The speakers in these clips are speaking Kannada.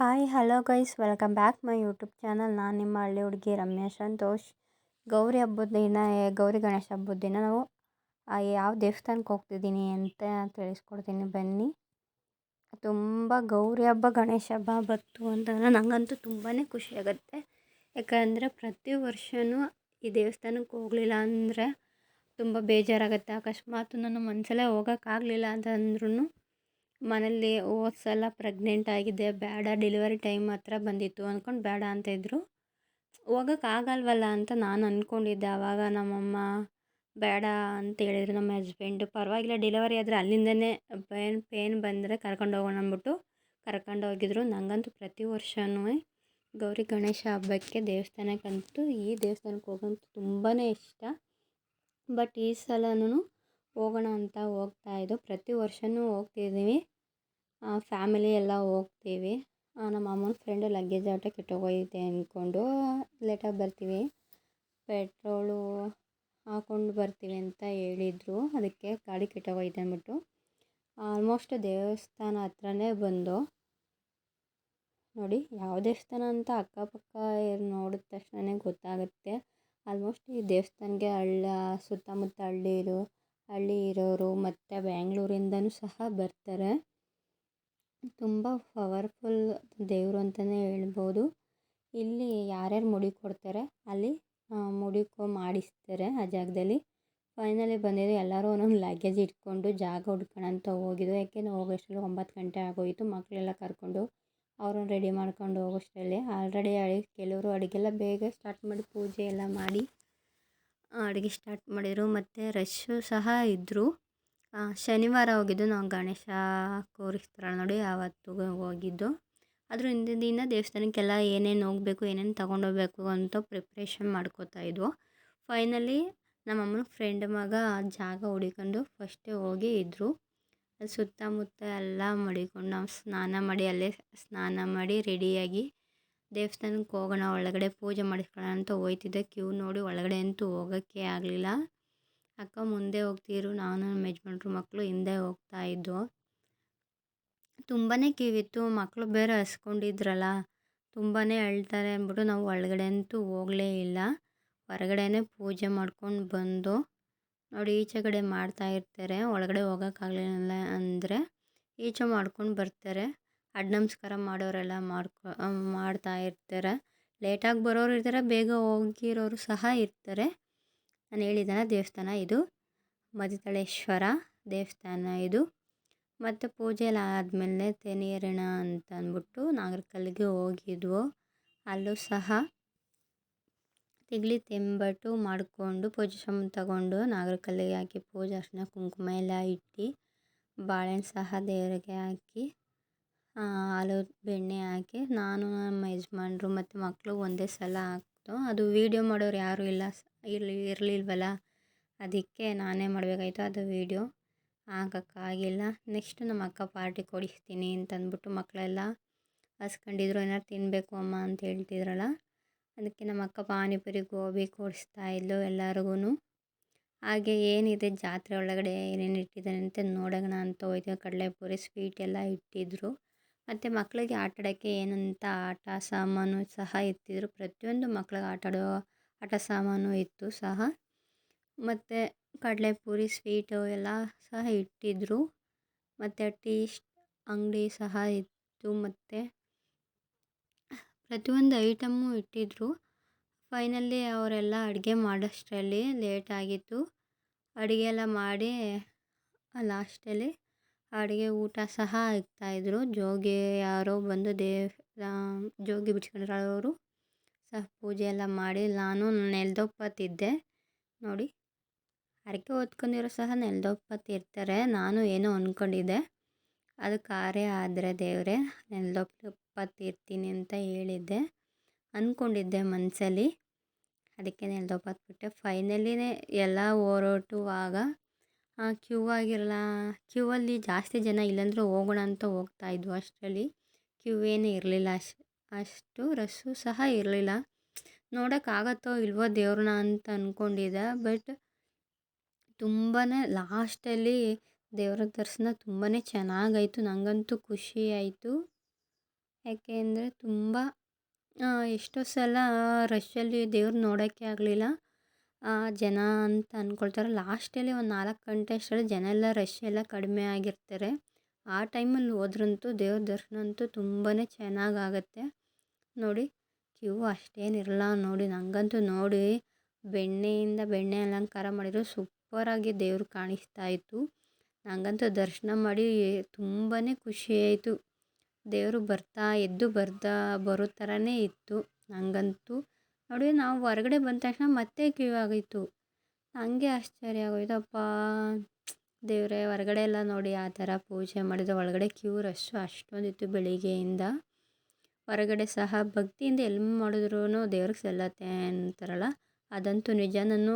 Hi hello guys welcome back my YouTube channel ನಾನು ನಿಮ್ಮ ಹಳ್ಳಿ ಹುಡುಗಿ ರಮ್ಯಾ ಸಂತೋಷ್. ಗೌರಿ ಹಬ್ಬದ ದಿನ ಗೌರಿ ಗಣೇಶ ಹಬ್ಬದ ದಿನ ನಾವು ಯಾವ ದೇವಸ್ಥಾನಕ್ಕೆ ಹೋಗ್ತಿದ್ದೀನಿ ಅಂತ ತಿಳಿಸ್ಕೊಡ್ತೀನಿ ಬನ್ನಿ. ತುಂಬ ಗೌರಿ ಹಬ್ಬ, ಗಣೇಶ ಹಬ್ಬ ಬತ್ತು ಅಂತಂದರೆ ನನಗಂತೂ ತುಂಬಾ ಖುಷಿಯಾಗುತ್ತೆ ಯಾಕಂದರೆ ಪ್ರತಿ ವರ್ಷವೂ ಈ ದೇವಸ್ಥಾನಕ್ಕೆ ಹೋಗಲಿಲ್ಲ ಅಂದರೆ ತುಂಬ ಬೇಜಾರಾಗುತ್ತೆ. ಅಕಸ್ಮಾತ್ ನನ್ನ ಮನಸಲ್ಲೇ ಹೋಗೋಕ್ಕಾಗಲಿಲ್ಲ ಅಂತಂದ್ರೂ ಮನೇಲಿ ಹೋದ ಸಲ ಪ್ರೆಗ್ನೆಂಟ್ ಆಗಿದ್ದೆ ಬೇಡ ಡೆಲಿವರಿ ಟೈಮ್ ಹತ್ರ ಬಂದಿತ್ತು ಅಂದ್ಕೊಂಡು ಬೇಡ ಅಂತ ಇದ್ದರು ಹೋಗೋಕ್ಕಾಗಲ್ವಲ್ಲ ಅಂತ ನಾನು ಅಂದ್ಕೊಂಡಿದ್ದೆ ಆವಾಗ ನಮ್ಮಮ್ಮ ಬೇಡ ಅಂತ ಹೇಳಿದ್ರು. ನಮ್ಮ ಹಸ್ಬೆಂಡು ಪರವಾಗಿಲ್ಲ ಡೆಲಿವರಿ ಆದರೆ ಅಲ್ಲಿಂದನೇ ಪೇನ್ ಪೇನ್ ಬಂದರೆ ಕರ್ಕೊಂಡು ಹೋಗೋಣ ಅಂದ್ಬಿಟ್ಟು ಕರ್ಕೊಂಡು ಹೋಗಿದ್ರು. ನನಗಂತೂ ಪ್ರತಿ ವರ್ಷವೂ ಗೌರಿ ಗಣೇಶ ಹಬ್ಬಕ್ಕೆ ದೇವಸ್ಥಾನಕ್ಕಂತೂ ಈ ದೇವಸ್ಥಾನಕ್ಕೆ ಹೋಗೋಂತ ತುಂಬಾ ಇಷ್ಟ. ಬಟ್ ಈ ಸಲನೂ ಹೋಗೋಣ ಅಂತ ಹೋಗ್ತಾಯಿದ್ದು ಪ್ರತಿ ವರ್ಷವೂ ಹೋಗ್ತಿದ್ದೀವಿ ಫ್ಯಾಮಿಲಿ ಎಲ್ಲ ಹೋಗ್ತೀವಿ. ನಮ್ಮ ಅಮ್ಮನ ಫ್ರೆಂಡು ಲಗೇಜ್ ಆಟ ಕೆಟ್ಟೋಗೈತೆ ಅಂದ್ಕೊಂಡು ಲೇಟಾಗಿ ಬರ್ತೀವಿ. ಪೆಟ್ರೋಲು ಹಾಕ್ಕೊಂಡು ಬರ್ತೀವಿ ಅಂತ ಹೇಳಿದರು. ಅದಕ್ಕೆ ಗಾಡಿ ಕೆಟ್ಟೋಗೈತೆ ಅಂದ್ಬಿಟ್ಟು. ಆಲ್ಮೋಸ್ಟ್ ದೇವಸ್ಥಾನ ಹತ್ರನೇ ಬಂದು. ನೋಡಿ, ಯಾವ ದೇವಸ್ಥಾನ ಅಂತ ಅಕ್ಕಪಕ್ಕ ನೋಡಿದ ತಕ್ಷಣವೇ ಗೊತ್ತಾಗುತ್ತೆ. ಆಲ್ಮೋಸ್ಟ್ ಈ ದೇವಸ್ಥಾನಕ್ಕೆ ಹಳ್ಳ, ಸುತ್ತಮುತ್ತ ಹಳ್ಳಿರು ಹಳ್ಳಿ ಇರೋರು ಮತ್ತು ಬ್ಯಾಂಗ್ಳೂರಿಂದಲೂ ಸಹ ಬರ್ತಾರೆ. ತುಂಬ ಪವರ್ಫುಲ್ ದೇವರು ಅಂತಲೇ ಹೇಳ್ಬೋದು. ಇಲ್ಲಿ ಯಾರ್ಯಾರು ಮುಡಿ ಕೊಡ್ತಾರೆ ಅಲ್ಲಿ ಮುಡಿಕೊ ಮಾಡಿಸ್ತಾರೆ ಆ ಜಾಗದಲ್ಲಿ. ಫೈನಲಿ ಬಂದಿದ್ದು ಎಲ್ಲರೂ ಒಂದೊಂದು ಲಗೇಜ್ ಇಟ್ಕೊಂಡು ಜಾಗ ಹುಡ್ಕೋಣ ಅಂತ ಹೋಗಿದ್ದು ಯಾಕೆಂದರೆ ಹೋಗೋಷ್ಟರಲ್ಲಿ ಒಂಬತ್ತು ಗಂಟೆ ಆಗೋಯಿತು ಮಕ್ಕಳೆಲ್ಲ ಕರ್ಕೊಂಡು ಅವ್ರನ್ನ ರೆಡಿ ಮಾಡ್ಕೊಂಡು ಹೋಗೋಷ್ಟರಲ್ಲಿ. ಆಲ್ರೆಡಿ ಅಡುಗೆ ಕೆಲವರು ಅಡುಗೆಲ್ಲ ಬೇಗ ಸ್ಟಾರ್ಟ್ ಮಾಡಿ ಪೂಜೆ ಎಲ್ಲ ಮಾಡಿ ಅಡುಗೆ ಸ್ಟಾರ್ಟ್ ಮಾಡಿದರು. ಮತ್ತು ರಶ್ಶು ಸಹ ಇದ್ದರು ಶನಿವಾರ ಹೋಗಿದ್ದು ನಾವು ಗಣೇಶ ಕೂರಿಸ್ತಾರಲ್ಲ ನೋಡಿ ಆವತ್ತು ಹೋಗಿದ್ದು. ಅದ್ರ ಹಿಂದಿನ ದಿನ ದೇವಸ್ಥಾನಕ್ಕೆಲ್ಲ ಏನೇನು ಹೋಗಬೇಕು, ಏನೇನು ತೊಗೊಂಡೋಗ್ಬೇಕು ಅಂತ ಪ್ರಿಪ್ರೇಷನ್ ಮಾಡ್ಕೋತಾ ಇದ್ವು. ಫೈನಲಿ ನಮ್ಮಮ್ಮನ ಫ್ರೆಂಡ್ ಮಗ ಜಾಗ ಹುಡಿಕೊಂಡು ಫಸ್ಟೇ ಹೋಗಿ ಇದ್ದರು ಅಲ್ಲಿ ಸುತ್ತಮುತ್ತ ಎಲ್ಲ ಮಡಿಕೊಂಡು ನಾವು ಸ್ನಾನ ಮಾಡಿ, ಅಲ್ಲೇ ಸ್ನಾನ ಮಾಡಿ ರೆಡಿಯಾಗಿ ದೇವಸ್ಥಾನಕ್ಕೆ ಹೋಗೋಣ, ಒಳಗಡೆ ಪೂಜೆ ಮಾಡಿಸ್ಕೊಳ್ಳೋಣ ಅಂತ ಹೋಯ್ತಿದ್ದೆ. ಕ್ಯೂ ನೋಡಿ ಒಳಗಡೆ ಅಂತೂ ಹೋಗೋಕ್ಕೆ ಆಗಲಿಲ್ಲ. ಅಕ್ಕ ಮುಂದೆ ಹೋಗ್ತಿದ್ರು, ನಾನು ನಮ್ಮ ಯಜಮಾನ್ರು ಮಕ್ಕಳು ಹಿಂದೆ ಹೋಗ್ತಾ ಇದ್ದು ತುಂಬಾ ಕಿವಿತ್ತು, ಮಕ್ಕಳು ಬೇರೆ ಹಸ್ಕೊಂಡಿದ್ರಲ್ಲ ತುಂಬಾ ಅಳ್ತಾರೆ ಅಂದ್ಬಿಟ್ಟು ನಾವು ಒಳಗಡೆ ಅಂತೂ ಹೋಗಲೇ ಇಲ್ಲ. ಹೊರಗಡೆನೇ ಪೂಜೆ ಮಾಡ್ಕೊಂಡು ಬಂದು, ನೋಡಿ ಈಚೆ ಕಡೆ ಮಾಡ್ತಾ ಇರ್ತಾರೆ, ಒಳಗಡೆ ಹೋಗೋಕ್ಕಾಗಲಿಲ್ಲ ಅಂದರೆ ಈಚೆ ಮಾಡ್ಕೊಂಡು ಬರ್ತಾರೆ. ಅಡ್ಡ ನಮಸ್ಕಾರ ಮಾಡೋರೆಲ್ಲ ಮಾಡ್ಕೊ, ಮಾಡ್ತಾ ಇರ್ತಾರೆ. ಲೇಟಾಗಿ ಬರೋರು ಇರ್ತಾರೆ, ಬೇಗ ಹೋಗಿರೋರು ಸಹ ಇರ್ತಾರೆ. ನಾನು ಹೇಳಿದನ ದೇವಸ್ಥಾನ ಇದು. ಮದಿತಳೇಶ್ವರ ದೇವಸ್ಥಾನ ಇದು. ಮತ್ತು ಪೂಜೆ ಆದಮೇಲೆ ತೆನೀರಣ ಅಂತ ಅಂದ್ಬಿಟ್ಟು ನಾಗರಕಲ್ಲಿಗೆ ಹೋಗಿದ್ವು. ಅಲ್ಲೂ ಸಹ ತಿಗ್ಲಿ ತೆಂಬಟ್ಟು ಮಾಡಿಕೊಂಡು ಪೂಜೆ ಸಮ ತಗೊಂಡು ನಾಗರಕಲ್ಲಿಗೆ ಹಾಕಿ ಪೂಜೆ ಅರ್ಶಿನ ಕುಂಕುಮ ಎಲ್ಲ ಇಟ್ಟು ಬಾಳೆಹಣ್ಣು ಸಹ ದೇವರಿಗೆ ಹಾಕಿ ಹಾಲು ಬೆಣ್ಣೆ ಹಾಕಿ ನಾನು ನಮ್ಮ ಯಜಮಾನ್ರು ಮತ್ತು ಮಕ್ಕಳು ಒಂದೇ ಸಲ ಹಾಕ್ತು ಅದು ವೀಡಿಯೋ ಮಾಡೋರು ಯಾರೂ ಇಲ್ಲ ಇರಲಿ, ಇರಲಿಲ್ವಲ್ಲ. ಅದಕ್ಕೆ ನಾನೇ ಮಾಡಬೇಕಾಯ್ತು ಅದು ವೀಡಿಯೋ. ಹಾಕೋಕ್ಕಾಗಿಲ್ಲ ನೆಕ್ಸ್ಟ್ ನಮ್ಮ ಅಕ್ಕ ಪಾರ್ಟಿ ಕೊಡಿಸ್ತೀನಿ ಅಂತಂದ್ಬಿಟ್ಟು ಮಕ್ಕಳೆಲ್ಲ ಹಸ್ಕೊಂಡಿದ್ರು ಏನಾರು ತಿನ್ನಬೇಕು ಅಮ್ಮ ಅಂತ ಹೇಳ್ತಿದ್ರಲ್ಲ. ಅದಕ್ಕೆ ನಮ್ಮ ಅಕ್ಕ ಪಾನಿಪುರಿ ಗೋಬಿ ಕೊಡಿಸ್ತಾ ಇದ್ಲು ಎಲ್ಲರಿಗೂ ಹಾಗೆ ಏನಿದೆ, ಜಾತ್ರೆ ಒಳಗಡೆ ಏನೇನು ಇಟ್ಟಿದ್ದಾರೆ ಅಂತ ನೋಡೋಣ ಅಂತ ಹೋಯ್ತು. ಕಡಲೆಪುರಿ ಸ್ವೀಟ್ ಎಲ್ಲ ಇಟ್ಟಿದ್ದರು ಮತ್ತು ಮಕ್ಕಳಿಗೆ ಆಟಾಡೋಕ್ಕೆ ಏನಂತ ಆಟ ಸಾಮಾನು ಸಹ ಇರ್ತಿದ್ರು ಪ್ರತಿಯೊಂದು ಮಕ್ಳಿಗೆ ಆಟಾಡೋ ಆಟ ಸಾಮಾನು ಇತ್ತು ಸಹ. ಮತ್ತು ಕಡಲೆಪುರಿ, ಸ್ವೀಟು ಎಲ್ಲ ಸಹ ಇಟ್ಟಿದ್ದರು ಮತ್ತು ಟೀ ಅಂಗಡಿ ಸಹ ಇತ್ತು. ಮತ್ತು ಪ್ರತಿಯೊಂದು ಐಟಮ್ಮು ಇಟ್ಟಿದ್ದರು ಫೈನಲಿ ಅವರೆಲ್ಲ ಅಡುಗೆ ಮಾಡೋಷ್ಟರಲ್ಲಿ ಲೇಟ್ ಆಗಿತ್ತು ಅಡುಗೆ ಎಲ್ಲ ಮಾಡಿ, ಲಾಸ್ಟಲ್ಲಿ ಅಡುಗೆ ಊಟ ಸಹ ಇಕ್ತಾಯಿದ್ರು ಜೋಗಿ ಯಾರೋ ಬಂದು ದೇ ಜೋಗಿ ಬಿಡ್ಸ್ಕೊಂಡಿರೋರು ಸಹ ಪೂಜೆ ಎಲ್ಲ ಮಾಡಿ ನಾನು ನೆಲ್ದೊಪ್ಪತ್ತಿದ್ದೆ ನೋಡಿ ಹರಕೆ ಓದ್ಕೊಂಡಿರೋ ಸಹ ನೆಲ್ದೊಪ್ಪತ್ತಿರ್ತಾರೆ ನಾನು ಏನೋ ಅಂದ್ಕೊಂಡಿದ್ದೆ ಅದು ಕಾರ್ಯ ಆದರೆ ದೇವರೇ ನೆಲ್ದೊಪ್ಪತ್ತಿರ್ತೀನಿ ಅಂತ ಹೇಳಿದ್ದೆ. ಅಂದ್ಕೊಂಡಿದ್ದೆ ಮನಸ್ಸಲ್ಲಿ ಅದಕ್ಕೆ ನೆಲ್ದೊಪ್ಪತ್ಬಿಟ್ಟೆ ಫೈನಲಿನೇ ಎಲ್ಲ ಹೊರಟುವಾಗ ಕ್ಯೂ ಆಗಿರಲ್ಲ, ಕ್ಯೂ ಅಲ್ಲಿ ಜಾಸ್ತಿ ಜನ ಇಲ್ಲಾಂದ್ರೂ ಹೋಗೋಣ ಅಂತ ಹೋಗ್ತಾ ಇದ್ವು ಅಷ್ಟರಲ್ಲಿ. ಕ್ಯೂ ಏನೂ ಇರಲಿಲ್ಲ ಅಷ್ಟು ಅಷ್ಟು ರಶ್ಶು ಸಹ ಇರಲಿಲ್ಲ. ನೋಡೋಕ್ಕಾಗತ್ತೋ ಇಲ್ವೋ ದೇವ್ರನ್ನ ಅಂತ ಅಂದ್ಕೊಂಡಿದ್ದೆ ಬಟ್ ತುಂಬಾ ಲಾಸ್ಟಲ್ಲಿ ದೇವರ ದರ್ಶನ ತುಂಬಾ ಚೆನ್ನಾಗಾಯಿತು ನನಗಂತೂ ಖುಷಿ ಆಯಿತು. ಯಾಕೆ ಅಂದರೆ ತುಂಬ ಎಷ್ಟೋ ಸಲ ರಶ್ಶಲ್ಲಿ ದೇವ್ರು ನೋಡೋಕ್ಕೆ ಆಗಲಿಲ್ಲ. ಜನ ಅಂತ ಅಂದ್ಕೊಳ್ತಾರೆ ಲಾಸ್ಟಲ್ಲಿ ಒಂದು ನಾಲ್ಕು ಗಂಟೆ ಅಷ್ಟರಲ್ಲಿ ಜನ ಎಲ್ಲ ರಶ್ ಎಲ್ಲ ಕಡಿಮೆ ಆಗಿರ್ತಾರೆ. ಆ ಟೈಮಲ್ಲಿ ಹೋದ್ರಂತೂ ದೇವ್ರ ದರ್ಶನ ಅಂತೂ ತುಂಬಾ ಚೆನ್ನಾಗಾಗತ್ತೆ ನೋಡಿ ಕ್ಯೂ ಅಷ್ಟೇನಿರಲ್ಲ ನೋಡಿ ನನಗಂತೂ ನೋಡಿ, ಬೆಣ್ಣೆಯಿಂದ ಬೆಣ್ಣೆ ಅಲಂಕಾರ ಮಾಡಿದ್ರು ಸೂಪರಾಗಿ ದೇವ್ರು ಕಾಣಿಸ್ತಾ ಇತ್ತು. ನನಗಂತೂ ದರ್ಶನ ಮಾಡಿ ತುಂಬಾ ಖುಷಿ ಆಯಿತು. ದೇವರು ಬರ್ತಾ, ಎದ್ದು ಬರ್ತಾ ಬರೋ ಥರನೇ ಇತ್ತು ನನಗಂತೂ ನೋಡಿ, ನಾವು ಹೊರಗಡೆ ಬಂದ ತಕ್ಷಣ ಮತ್ತೆ ಕ್ಯೂ ಆಗಿತ್ತು. ನನಗೆ ಆಶ್ಚರ್ಯ ಆಗೋಯ್ತಪ್ಪ ದೇವರೇ, ಹೊರಗಡೆ ಎಲ್ಲ ನೋಡಿ ಆ ಥರ ಪೂಜೆ ಮಾಡಿದರೆ ಒಳಗಡೆ ಕ್ಯೂ ರಶ್ಶು ಅಷ್ಟೊಂದಿತ್ತು ಬೆಳಿಗ್ಗೆಯಿಂದ. ಹೊರಗಡೆ ಸಹ ಭಕ್ತಿಯಿಂದ ಎಲ್ಲಿ ಮಾಡಿದ್ರೂ ದೇವ್ರಿಗೆ ಸಲ್ಲತ್ತೆ ಅಂತಾರಲ್ಲ, ಅದಂತೂ ನಿಜ. ನಾನು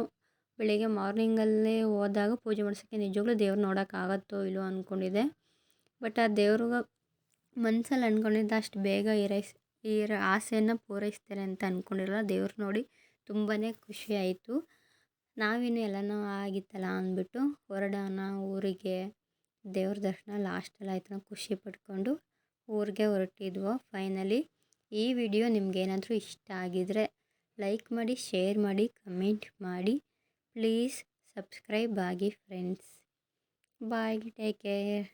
ಬೆಳಿಗ್ಗೆ ಮಾರ್ನಿಂಗಲ್ಲೇ ಹೋದಾಗ ಪೂಜೆ ಮಾಡ್ಸೋಕ್ಕೆ ನಿಜವಾಗ್ಲೂ ದೇವ್ರು ನೋಡೋಕ್ಕಾಗತ್ತೋ ಇಲ್ಲೋ ಅಂದ್ಕೊಂಡಿದ್ದೆ ಬಟ್ ಆ ದೇವ್ರಿಗೆ ಮನ್ಸಲ್ಲಿ ಅಂದ್ಕೊಂಡಿದ್ದ ಅಷ್ಟು ಬೇಗ ಈರೈಸ್ ಈರ ಆಸೆಯನ್ನು ಪೂರೈಸ್ತಾರೆ ಅಂತ ಅಂದ್ಕೊಂಡಿರಲ್ಲ ದೇವ್ರು ನೋಡಿ ತುಂಬಾ ಖುಷಿ ಆಯಿತು. ನಾವಿನ್ನು ಎಲ್ಲನೂ ಆಗಿತ್ತಲ್ಲ ಅಂದ್ಬಿಟ್ಟು ಹೊರಡೋಣ ಊರಿಗೆ. ದೇವ್ರ ದರ್ಶನ ಲಾಸ್ಟಲ್ಲಿ ಆಯಿತು ನಾವು ಖುಷಿ ಪಟ್ಕೊಂಡು ಊರಿಗೆ ಹೊರಟಿದ್ವು ಫೈನಲಿ. ಈ ವಿಡಿಯೋ ನಿಮಗೇನಾದರೂ ಇಷ್ಟ ಆಗಿದರೆ ಲೈಕ್ ಮಾಡಿ, ಶೇರ್ ಮಾಡಿ, ಕಮೆಂಟ್ ಮಾಡಿ. ಪ್ಲೀಸ್ ಸಬ್ಸ್ಕ್ರೈಬ್ ಆಗಿ ಫ್ರೆಂಡ್ಸ್. Bye, take care.